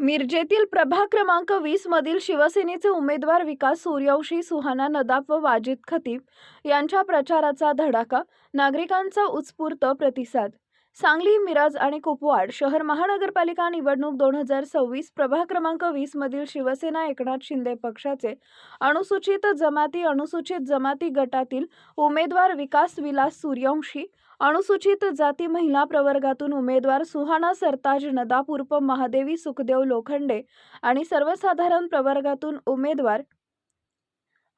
मिरजेतील प्रभाग क्रमांक वीस मधील शिवसेनेचे उमेदवार विकास सूर्यवंशी सुहाना नदाफ व वाजिद खतीब यांच्या प्रचाराचा धडाका नागरिकांचा उत्स्फूर्त प्रतिसाद सांगली मिराज आणि कुपवाड शहर महानगरपालिका निवडणूक दोन हजार सव्वीस प्रभाग क्रमांक वीस मधील शिवसेना एकनाथ शिंदे पक्षाचे अनुसूचित जमाती अनुसूचित जमाती गटातील उमेदवार विकास विलास सूर्यवंशी अनुसूचित जाती महिला प्रवर्गातून उमेदवार सुहाना सरताज नदापूर्प महादेवी सुखदेव लोखंडे आणि सर्वसाधारण प्रवर्गातून उमेदवार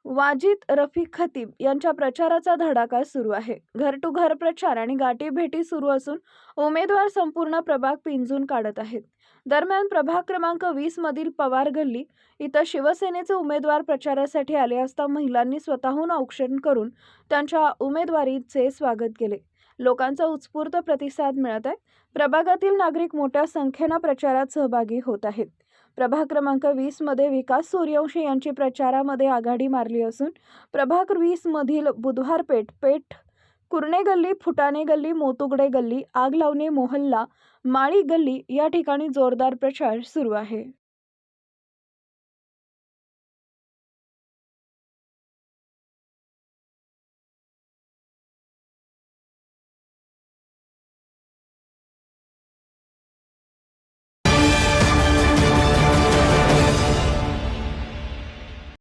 वाजिद रफी खतीब यांच्या प्रचाराचा धडाका सुरू आहे. घर टू घर प्रचार आणि गाठी भेटी सुरू असून उमेदवार संपूर्ण प्रभाग पिंजून काढत आहेत. दरम्यान प्रभाग क्रमांक वीस मधील पवार गल्ली इथं शिवसेनेचे उमेदवार प्रचारासाठी आले असता महिलांनी स्वतःहून औक्षण करून त्यांच्या उमेदवारीचे स्वागत केले. लोकांचा उत्स्फूर्त प्रतिसाद मिळत आहे. प्रभागातील नागरिक मोठ्या संख्येनं प्रचारात सहभागी होत आहेत. प्रभाग क्रमांक वीसमध्ये विकास सूर्यवंशी यांची प्रचारामध्ये आघाडी मारली असून प्रभाग वीसमधील बुधवार पेठ पेठ कुर्णे गल्ली फुटाणे गल्ली मोतुगडे गल्ली आग लावणे मोहल्ला माळी गल्ली या ठिकाणी जोरदार प्रचार सुरू आहे.